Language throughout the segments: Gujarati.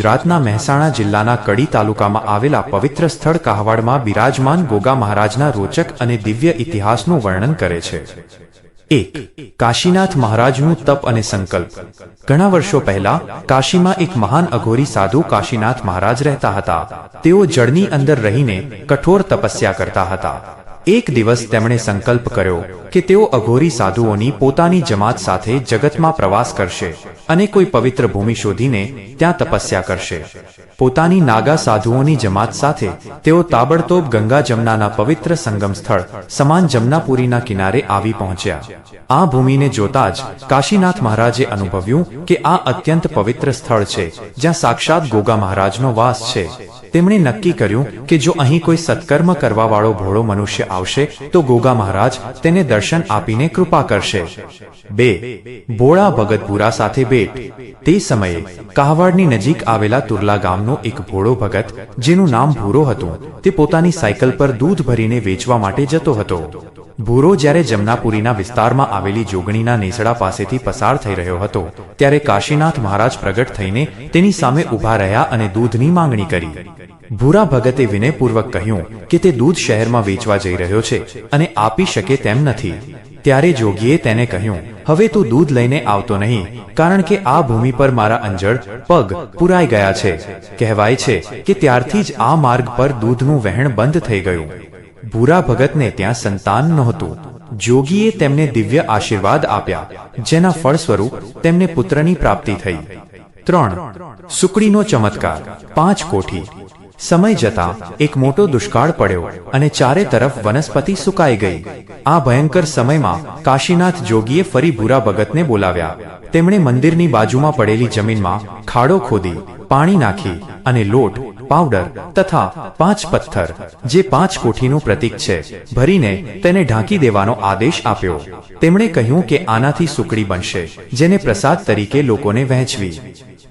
ગુજરાતના મહેસાણા જિલ્લાના કડી તાલુકામાં આવેલા પવિત્ર સ્થળ કાહવાડમાં બિરાજમાન ગોગા મહારાજના રોચક અને દિવ્ય ઇતિહાસનું વર્ણન કરે છે. એક, કાશીનાથ મહારાજનું તપ અને સંકલ્પ. ઘણા વર્ષો પહેલા કાશીમાં એક મહાન અઘોરી સાધુ કાશીનાથ મહારાજ રહેતા હતા. તેઓ જળની અંદર રહીને કઠોર તપસ્યા કરતા હતા. એક દિવસ તેમણે સંકલ્પ કર્યો કે તેઓ અઘોરી સાધુઓની પોતાની જમાત સાથે જગતમાં પ્રવાસ કરશે અને કોઈ પવિત્ર ભૂમિ શોધીને ત્યાં તપસ્યા કરશે. પોતાની નાગા સાધુઓની જમાત સાથે તેઓ તાબડતોબ ગંગા જમનાના પવિત્ર સંગમ સ્થળ સમાન જમનાપુરીના કિનારે આવી પહોંચ્યા. આ ભૂમિને જોતા જ કાશીનાથ મહારાજે અનુભવ્યું કે આ અત્યંત પવિત્ર સ્થળ છે, જ્યાં સાક્ષાત ગોગા મહારાજનો વાસ છે. તેમણે નક્કી કર્યું કે જો અહીં કોઈ સત્કર્મ કરવાવાળો ભોળો મનુષ્ય આવશે, તો ગોગા મહારાજ તેને દર્શન આપીને કૃપા કરશે. બે, ભોળા ભગતપુરા સાથે ભેટ. તે સમયે કાહવાડની નજીક આવેલા તુરલા ગામનો એક ભોળો ભગત, જેનું નામ ભૂરો હતું, તે પોતાની સાયકલ પર દૂધ ભરીને વેચવા માટે જતો હતો. ભૂરો જ્યારે જમનાપુરીના વિસ્તારમાં આવેલી જોગણીના નેસડા પાસેથી પસાર થઈ રહ્યો હતો, ત્યારે કાશીનાથ મહારાજ પ્રગટ થઈને તેની સામે ઊભા રહ્યા અને દૂધની માંગણી કરી. ભૂરા ભગતે વિનયપૂર્વક કહ્યું કે તે દૂધ શહેરમાં વેચવા જઈ રહ્યો છે અને આપી શકે તેમ નથી. ત્યારે જોગીએ તેને કહ્યું, હવે તું દૂધ લઈને આવતો નહીં, કારણ કે આ ભૂમિ પર મારા અંજળ, પગ પુરાઈ ગયા છે. કહેવાય છે કે ત્યારથી જ આ માર્ગ પર દૂધનું વહેણ બંધ થઈ ગયું. ભૂરા ભગતને ત્યાં સંતાન નહોતું. જોગીએ તેમને દિવ્ય આશીર્વાદ આપ્યા, જેના ફળ સ્વરૂપ તેમને પુત્રની પ્રાપ્તિ થઈ. ત્રણ. સુકડીનો ચમત્કાર. પાંચ કોઠી. સમય જતા એક મોટો દુષ્કાળ પડ્યો અને ચારે તરફ વનસ્પતિ સુકાઈ ગઈ. આ ભયંકર સમયમાં કાશીનાથ જોગીએ ફરી ભૂરા ભગતને બોલાવ્યા. તેમણે મંદિરની બાજુમાં પડેલી જમીનમાં ખાડો ખોદી, પાણી નાખી અને લોટ, પાવડર તથા પાંચ પથ્થર, જે પાંચ કોઠીનું પ્રતીક છે, ભરીને તેને ઢાંકી દેવાનો આદેશ આપ્યો. તેમણે કહ્યું કે આનાથી સુકડી બનશે, જેને પ્રસાદ તરીકે લોકોને વહેંચવી.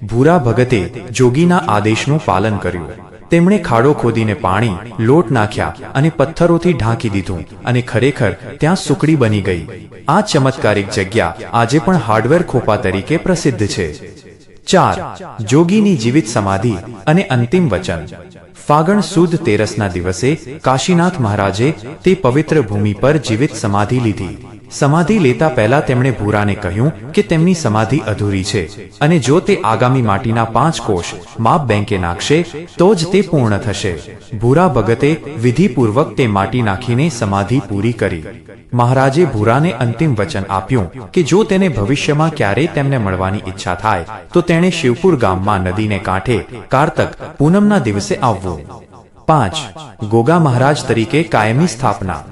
ભૂરા ભગતે જોગીના આદેશનું પાલન કર્યું. તેમણે ખાડો ખોદીને પાણી, લોટ નાખ્યા અને પથ્થરોથી ઢાંકી દીધું અને ખરેખર ત્યાં સુકડી બની ગઈ. આ ચમત્કારિક જગ્યા આજે પણ હાર્ડવેર ખોપા તરીકે પ્રસિદ્ધ છે. ચાર, જોગીની જીવિત સમાધિ અને અંતિમ વચન. ફાગણ સુદ તેરસના દિવસે કાશીનાથ મહારાજે તે પવિત્ર ભૂમિ પર જીવિત સમાધિ લીધી. સમાધિ લેતા પહેલા તેમણે ભૂરાને કહ્યું કે તેમની સમાધિ અધૂરી છે અને જો તે આગામી માટીના પાંચ કોષ માપ બેંકે નાખશે, તો જ તે પૂર્ણ થશે. ભૂરા ભગતે વિધિપૂર્વક તે માટી નાખીને સમાધિ પૂરી કરી. મહારાજે ભૂરાને અંતિમ વચન આપ્યું કે જો તેને ભવિષ્યમાં ક્યારેય તેમને મળવાની ઈચ્છા થાય, તો તેણે શિવપુર ગામમાં નદીને કાંઠે કારતક પૂનમના દિવસે આવવું. પાંચ. ગોગા મહારાજ તરીકે કાયમી સ્થાપના.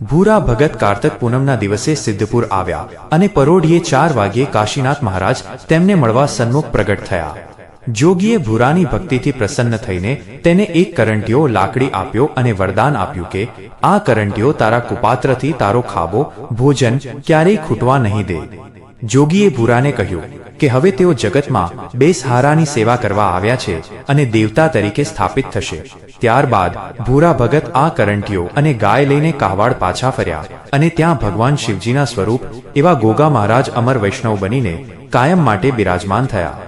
ભૂરા ભગત કારતક પૂનમના દિવસે સિદ્ધપુર આવ્યા અને પરોઢીએ ચાર વાગ્યે કાશીનાથ મહારાજ તેમને મળવા સન્મુખ પ્રગટ થયા. જોગીએ ભૂરાની ભક્તિથી પ્રસન્ન થઈને તેને એક કરંટીઓ લાકડી આપ્યો અને વરદાન આપ્યું કે, આ કરંટીઓ તારા કુપાત્રથી તારો ખાબો, ભોજન ક્યારેય ખૂટવા નહીં દે. જોગીએ ભૂરાને કહ્યું કે હવે તેઓ જગતમાં બેસહારાની સેવા કરવા આવ્યા છે અને દેવતા તરીકે સ્થાપિત થશે. ત્યારબાદ ભૂરા ભગત આ કરંટીઓ અને ગાય લઈને કાહવાડ પાછા ફર્યા અને ત્યાં ભગવાન શિવજીના સ્વરૂપ એવા ગોગા મહારાજ અમર વૈષ્ણવ બનીને કાયમ માટે બિરાજમાન થયા.